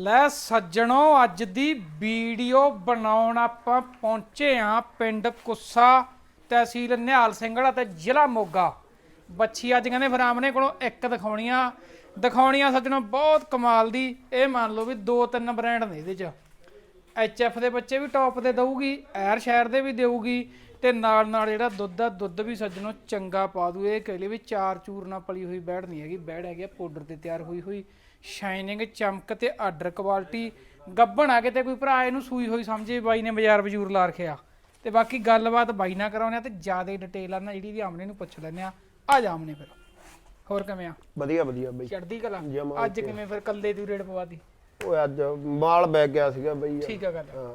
ਲੈ ਸੱਜਣੋ, ਅੱਜ ਦੀ ਵੀਡੀਓ ਬਣਾਉਣ ਆਪਾਂ ਪਹੁੰਚੇ ਆ ਪਿੰਡ ਕੁੱਸਾ ਤਹਿਸੀਲ ਨਿਹਾਲ ਸਿੰਘੜਾ ਤੇ ਜ਼ਿਲ੍ਹਾ ਮੋਗਾ। ਬੱਚੀ ਅੱਜ ਕਹਿੰਦੇ ਫਿਰ ਆਮਨੇ ਕੋਲੋਂ ਇੱਕ ਦਿਖਾਉਣੀਆਂ। ਦਿਖਾਉਣੀਆਂ ਸੱਜਣੋ, ਬਹੁਤ ਕਮਾਲ ਦੀ। ਇਹ ਮੰਨ ਲਓ ਵੀ ਦੋ ਤਿੰਨ ਬ੍ਰਾਂਡ ਨੇ ਇਹਦੇ ਚ। ਐਚਐਫ ਦੇ ਬੱਚੇ ਵੀ ਟੌਪ ਤੇ ਦਊਗੀ ਐਰ ਸ਼ਹਿਰ ਦੇ ਵੀ ਦੇਊਗੀ ਤੇ ਨਾਲ ਨਾਲ ਜਿਹੜਾ ਦੁੱਧ ਆ ਦੁੱਧ ਵੀ ਸੱਜਣੋ ਚੰਗਾ ਪਾ ਦੂ। ਇਹ ਕਹਿ ਲਈ ਵੀ ਚਾਰ ਚੂਰ ਨਾਲ ਪਲੀ ਹੋਈ ਬੈੜ ਨਹੀਂ ਹੈਗੀ ਬੈੜ ਹੈਗੀ ਪਾਊਡਰ ਤੇ ਤਿਆਰ ਹੋਈ ਹੋਈ ਸ਼ਾਈਨਿੰਗ ਚਮਕ ਤੇ ਆਰਡਰ ਕੁਆਲਿਟੀ ਗੱਬਣ ਆ ਕਿਤੇ ਕੋਈ ਭਰਾ ਇਹਨੂੰ ਸੂਈ ਹੋਈ ਸਮਝੇ ਬਾਈ ਨੇ ਬਾਜ਼ਾਰ ਬਜੂਰ ਲਾ ਰਖਿਆ। ਤੇ ਬਾਕੀ ਗੱਲਬਾਤ ਬਾਈ ਨਾਲ ਕਰਾਉਣੇ ਆ ਤੇ ਜ਼ਿਆਦਾ ਡਿਟੇਲ ਆ ਨਾ ਜਿਹੜੀ ਵੀ ਆਮਨੇ ਨੂੰ ਪੁੱਛ ਲੈਣੇ ਆ ਆ ਜਾ ਆਮਨੇ ਫਿਰ। ਹੋਰ ਕਿਵੇਂ ਆ? ਵਧੀਆ ਵਧੀਆ ਬਈ। ਚੜਦੀ ਕਲਾ? ਅੱਜ ਕਿਵੇਂ ਫਿਰ ਕੱਲੇ ਦੀ ਰੇਟ ਪਵਾਦੀ ਓਏ ਅੱਜ ਮਾਲ ਬੈਗ ਗਿਆ ਸੀਗਾ ਬਈ। ਠੀਕ ਆ ਗੱਲ। ਹਾਂ।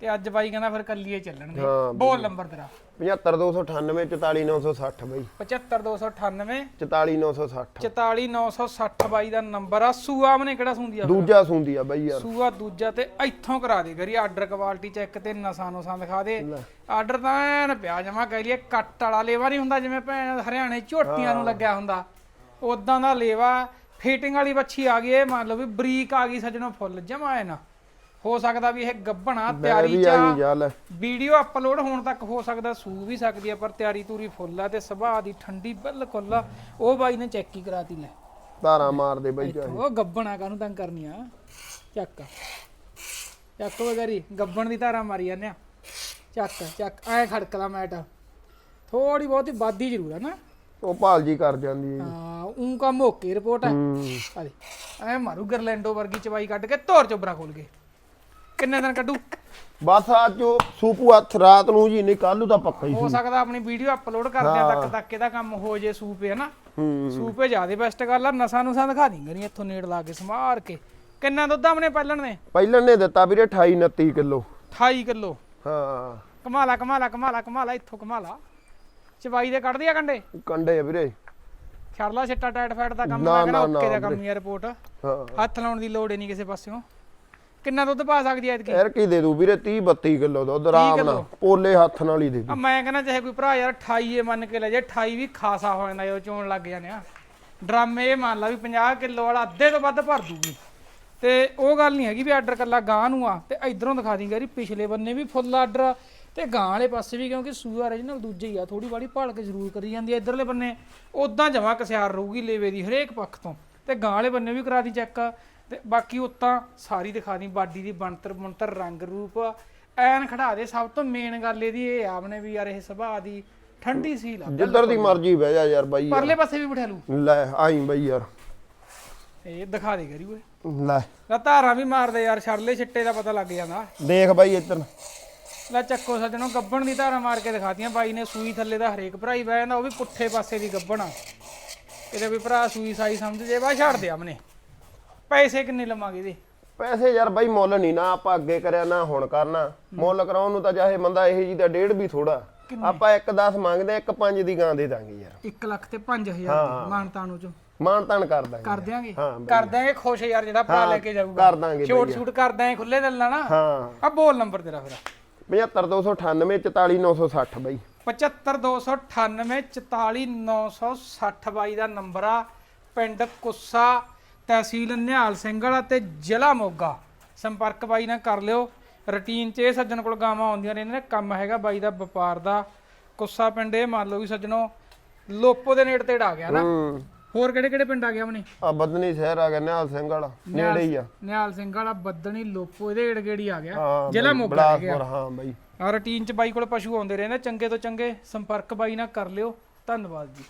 ਤੇ ਅੱਜ ਬਾਈ ਕਹਿੰਦਾ ਫਿਰ ਕੱਲੀਏ ਚੱਲਣਗੇ। ਹਾਂ, ਬੋਲ ਨੰਬਰ ਤੇਰਾ। 75298 44960 ਬਈ। 75298 44960 44960 ਬਾਈ ਦਾ ਨੰਬਰ ਆ। ਸੂਆ ਮਨੇ ਕਿਹੜਾ ਸੁੰਦੀ ਆ ਦੂਜਾ ਸੁੰਦੀ ਆ ਬਈ ਯਾਰ। ਸੂਆ ਦੂਜਾ ਤੇ ਇੱਥੋਂ ਕਰਾ ਦੇ ਗਰੀ ਆਰਡਰ ਕੁਆਲਿਟੀ ਚੈੱਕ ਤੇ ਨਸਾਂ ਨੁਸਾਂ ਦਿਖਾ ਦੇ। ਆਰਡਰ ਤਾਂ ਐਨ ਪਿਆ ਜਮਾ ਕਹਿ ਲਈਏ ਕੱਟ ਵਾਲਾ ਲੇਵਾ ਨਹੀਂ ਹੁੰਦਾ ਜਿਵੇਂ ਭੈਣ ਹਰਿਆਣੇ ਝੋਟੀਆਂ ਨੂੰ ਲੱਗਿਆ ਹੁੰਦਾ। ਉਦਾਂ ਦਾ ਲੇਵਾ ਫੀਟਿੰਗ ਵਾਲੀ ਬੱਚੀ ਆ ਗਈ ਇਹ ਮੰਨ ਲਓ ਵੀ ਬਰੀਕ ਆ ਗਈ ਸੱਜਣੋ ਫੁੱਲ ਜਮਾ ਨਾ। ਹੋ ਸਕਦਾ ਵੀ ਇਹ ਗੱਭਣਾ ਤਿਆਰੀ ਚ ਵੀਡੀਓ ਅਪਲੋਡ ਹੋਣ ਤੱਕ ਹੋ ਸਕਦਾ ਸੂ ਵੀ ਸਕਦੀ ਆ ਪਰ ਤਿਆਰੀ ਤੂਰੀ ਫੁੱਲ ਆ ਤੇ ਸੁਭਾਅ ਦੀ ਠੰਡੀ ਬਿਲਕੁਲ ਆ। ਉਹ ਬਾਈ ਨੇ ਚੈੱਕ ਹੀ ਕਰਾਤੀ ਲੈ। ਧਾਰਾ ਮਾਰਦੇ ਬਈ ਜਾ ਉਹ ਗੱਬਣਾ ਕਾਹਨੂੰ ਤੰਗ ਕਰਨੀ ਆ? ਚੱਕ। ਚੱਕ ਵਗੈਰੀ ਗੱਬਣ ਦੀ ਧਾਰਾ ਮਾਰੀ ਜਾਂਦੇ ਆ। ਚੱਕ ਚੱਕ। ਐ ਖੜਕਦਾ ਮੈਟ। ਥੋੜੀ ਬਹੁਤੀ ਵਾਦੀ ਜ਼ਰੂਰ ਆ ਨਾ। ਉਹ ਭਾਲ ਜੀ ਕਰ ਜਾਂਦੀ ਹਾਂ। ਉਂ ਕੰਮ ਓਕੇ ਰਿਪੋਰਟ ਆ। ਹੂੰ। ਆ ਦੇ ਐ ਮਾਰੂ ਗਰਲੈਂਡੋ ਵਰਗੀ ਚਵਾਈ ਕੱਢ ਕੇ ਧੋਰ ਚੋਬਰਾ ਖੋਲ ਕੇ। ਕਿੰਨੇ ਦਿਨ ਕੱਢੂ? ਬਸ ਅੱਜ ਉਹ ਸੂਪੂ ਹੱਥ ਰਾਤ ਨੂੰ ਜੀ ਨਹੀਂ ਕੱਲ ਨੂੰ ਤਾਂ ਪੱਕਾ ਹੀ ਹੋ ਸੀ। ਸਕਦਾ ਆਪਣੀ ਵੀਡੀਓ ਅਪਲੋਡ ਕਰਦਿਆਂ ਤੱਕ ਤੱਕ ਇਹਦਾ ਕੰਮ ਹੋ ਜੇ ਸੂਪੇ ਹਨਾ ਹੂੰ। ਸੂਪੇ ਜਿਆਦੇ ਬੈਸਟ ਗੱਲ ਆ ਨਸਾਂ ਨੂਸਾਂ ਦਿਖਾ ਦੀ ਗਰੀ ਇੱਥੋਂ ਨੇੜ ਲਾ ਕੇ ਸਮਾਰ ਕੇ। ਕਿੰਨਾ ਦੁੱਧ ਆਪਣੇ ਪਹਿਲਣ ਨੇ? ਪਹਿਲਾਂ ਨੇ ਦਿੱਤਾ ਵੀਰੇ 28 29 ਕਿਲੋ। 28 ਕਿਲੋ। ਹਾਂ। ਕਮਾਲਾ ਕਮਾਲਾ ਕਮਾਲਾ ਕਮਾਲਾ ਇੱਥੋਂ ਕਮਾਲਾ। ਚਵਾਈ ਦੇ ਕੱਢਦੀ ਆ ਕੰਡੇ? ਕੰਡੇ ਆ ਵੀਰੇ। ਲਾ ਛੱਟਾ ਟਾਈਟ ਫੈਟ ਦਾ ਕੰਮ ਨਾ, ਨਾ, ਓਕੇ ਦਾ ਕੰਮ ਹੀ ਆ ਰਿਪੋਰਟ। ਹੱਥ ਲਾਉਣ ਦੀ ਲੋੜ ਹੀ ਨਹੀਂ ਕਿਸੇ ਪਾਸਿਓਂ। ਕਿੰਨਾ ਦੁੱਧ ਪਾ ਸਕਦੀ ਐ ਐਤਕੀ? ਯਾਰ ਕੀ ਦੇ ਦੂ ਵੀਰੇ? 30 32 ਕਿਲੋ ਦੁੱਧ ਆਰਾਮ ਨਾਲ। ਪੋਲੇ ਹੱਥ ਨਾਲ ਹੀ ਦੇ ਦੂ ਮੈਂ ਕਹਿੰਦਾ ਚਾਹੇ ਕੋਈ ਭਰਾ ਯਾਰ 28 ਏ ਮੰਨ ਕੇ ਲੈ ਜੇ 28 ਵੀ ਖਾਸਾ ਹੋ ਜਾਂਦਾ ਜਦੋਂ ਚੋਣ ਲੱਗ ਜਾਂਦੇ ਆ। ਡਰਾਮੇ ਇਹ ਮੰਨ ਲਾ ਵੀ 50 ਕਿਲੋ ਵਾਲਾ ਅੱਧੇ ਤੋਂ ਵੱਧ ਭਰ ਦੂਗੀ ਤੇ ਉਹ ਗੱਲ ਨਹੀਂ ਹੈਗੀ ਵੀ ਆਰਡਰ ਕੱਲਾ ਗਾਂ ਨੂੰ ਆ। ਤੇ ਇਧਰੋਂ ਦਿਖਾ ਦਿੰਗਾ ਜੀ ਪਿਛਲੇ ਬੰਨੇ ਵੀ ਫੁੱਲ ਆਰਡਰ ਤੇ ਗਾਂ ਵਾਲੇ ਪਾਸੇ ਵੀ ਕਿਉਂਕਿ ਸੂਆ origignal ਦੂਜੇ ਹੀ ਆ ਥੋੜੀ ਬਾੜੀ ਭਾਲ ਕੇ ਜ਼ਰੂਰ ਕਰੀ ਜਾਂਦੀ ਆ ਇਧਰਲੇ ਬੰਨੇ। ਉਦਾਂ ਜਮਾ ਕਸਿਆਰ ਰਹੂਗੀ ਲੇਵੇ ਦੀ ਹਰੇਕ ਪੱਖ ਤੋਂ। ਤੇ ਗਾਂ ਵਾਲੇ ਬੰਨੇ ਵੀ ਕਰਾ ਦੀ ਚੈੱਕ ਤੇ ਬਾਕੀ ਉਤਾਂ ਸਾਰੀ ਦਿਖਾ ਦੀ ਬਾਡੀ ਦੀ ਬਣਤਰ ਬਣਤਰ ਰੰਗ ਰੂਪ। ਐਨ ਖੜਾ ਦੇ ਸਭ ਤੋਂ ਮੇਨ ਗੱਲ ਇਹਦੀ ਇਹ ਆਵਨੇ ਵੀ ਯਾਰ ਇਹ ਸੁਭਾਅ ਦੀ ਠੰਡੀ ਸੀ ਲਾ ਜਿੱਧਰ ਦੀ ਮਰਜ਼ੀ ਬਹਿ ਜਾ ਯਾਰ ਬਾਈ। ਪਰਲੇ ਪਾਸੇ ਵੀ ਬਿਠਾ ਲੂ ਲੈ ਆਈ ਬਈ ਯਾਰ। ਇਹ ਦਿਖਾ ਦੇ ਕਰੀ ਓਏ। ਲੈ। ਲੈ ਧਾਰਾਂ ਵੀ ਮਾਰਦੇ ਯਾਰ ਛੜਲੇ ਛਿੱਟੇ ਦਾ ਪਤਾ ਲੱਗ ਜਾਂਦਾ। ਦੇਖ ਬਾਈ ਇੱਧਰ। ਲੈ ਚੱਕੋ ਸੱਜਣੋ ਗੱਬਣ ਦੀ ਧਾਰਾਂ ਮਾਰ ਕੇ ਦਿਖਾਤੀਆਂ। ਬਾਈ ਨੇ ਸੂਈ ਥੱਲੇ ਦਾ ਹਰੇਕ ਭਰਾ ਹੀ ਬਹਿ ਜਾਂਦਾ ਉਹ ਵੀ ਪੁੱਠੇ ਪਾਸੇ ਦੀ ਗੱਬਣ ਆ। ਕਿਤੇ ਵੀ ਭਰਾ ਸੂਈ ਸਾਈ ਸਮਝ ਜੇ ਬਾ ਛੱਡ ਦੇ ਆਮਨੇ ਪੈਸੇ ਕਿੰਨੇ ਲਵਾਂਗੇ ਇਹਦੇ? ਪੈਸੇ ਯਾਰ ਬਾਈ ਮੁੱਲ ਨਹੀਂ ਨਾ ਆਪਾਂ ਅੱਗੇ ਕਰਿਆ ਨਾ ਹੁਣ ਕਰਨਾ। ਮੁੱਲ ਕਰਾਉਣ ਨੂੰ ਤਾਂ ਚਾਹੇ ਬੰਦਾ ਇਹ ਜੀ ਦਾ ਡੇਢ ਵੀ ਥੋੜਾ ਆਪਾਂ 1 10 ਮੰਗਦੇ ਆ 1 5 ਦੀ ਗਾਂ ਦੇ ਦਾਂਗੇ ਯਾਰ। 1 ਲੱਖ ਤੇ 5000 ਮਾਨਤਾਨੂੰ ਚ। ਮਾਨ ਤਾਨ ਕਰ ਦਾਂਗੇ। ਕਰ ਦਿਆਂਗੇ? ਕਰ ਦਿਆਂਗੇ ਖੁਸ਼ ਯਾਰ ਜਿਹੜਾ ਭਰਾ ਲੈ ਕੇ ਜਾਊਗਾ। ਕਰ ਦਾਂਗੇ ਛੋਟ ਛੂਟ ਕਰ ਦਿਆਂਗੇ ਖੁੱਲੇ ਦਿਲ ਨਾਲ ਨਾ। ਹਾਂ। ਆ ਬੋਲ ਨੰਬਰ ਤੇਰਾ ਫਿਰ। 75298 44960 ਬਾਈ। 75298 44960 ਬਾਈ ਦਾ ਨੰਬਰ ਆ ਪਿੰਡ ਕੁੱਸਾ ਤਹਿਸੀਲ ਨਿਹਾਲ ਸਿੰਘ ਵਾਲਾ ਤੇ ਜ਼ਿਲ੍ਹਾ ਮੋਗਾ। ਸੰਪਰਕ ਬਾਈ ਨਾਲ ਕਰ ਲਿਓ। ਰੁਟੀਨ 'ਚ ਇਹ ਸੱਜਣ ਕੋਲ ਗਾਵਾਂ ਆਉਂਦੀਆਂ ਨੇ ਇਹਨਾਂ ਨੇ ਕੰਮ ਹੈਗਾ ਬਾਈ ਦਾ ਵਪਾਰ ਦਾ। ਕੁੱਸਾ ਪਿੰਡ ਇਹ ਮੰਨ ਲਓ ਵੀ ਸੱਜਣੋ ਲੋਪੋ ਦੇ ਨੇੜੇ ਤੇੜ ਆ ਗਿਆ ਨਾ। ਹੋਰ ਕਿਹੜੇ ਕਿਹੜੇ ਪਿੰਡ ਆ ਗਿਆ ਮਨੇ ਆ ਬਦਨੀ ਸ਼ਹਿਰ ਆ ਗਿਆ ਨਿਹਾਲ ਸਿੰਘ ਵਾਲਾ ਨੇੜੇ ਹੀ ਆ। ਨਿਹਾਲ ਸਿੰਘ ਵਾਲਾ ਬੱਦਣੀ ਲੋਪੋ ਇਹਦੇ ਏੜ ਗੇੜੀ ਆ ਗਿਆ। ਹਾਂ ਜ਼ਿਲ੍ਹਾ ਬਾਈ, ਮੋਗਾ ਆ ਗਿਆ। ਹਾਂ ਬਾਈ। ਆ ਰੁਟੀਨ 'ਚ ਬਾਈ ਕੋਲ ਪਸ਼ੂ ਆਉਂਦੇ ਰਹਿੰਦੇ ਚੰਗੇ ਤੋਂ ਚੰਗੇ ਸੰਪਰਕ ਬਾਈ ਨਾਲ ਕਰ ਲਿਓ। ਧੰਨਵਾਦ ਜੀ।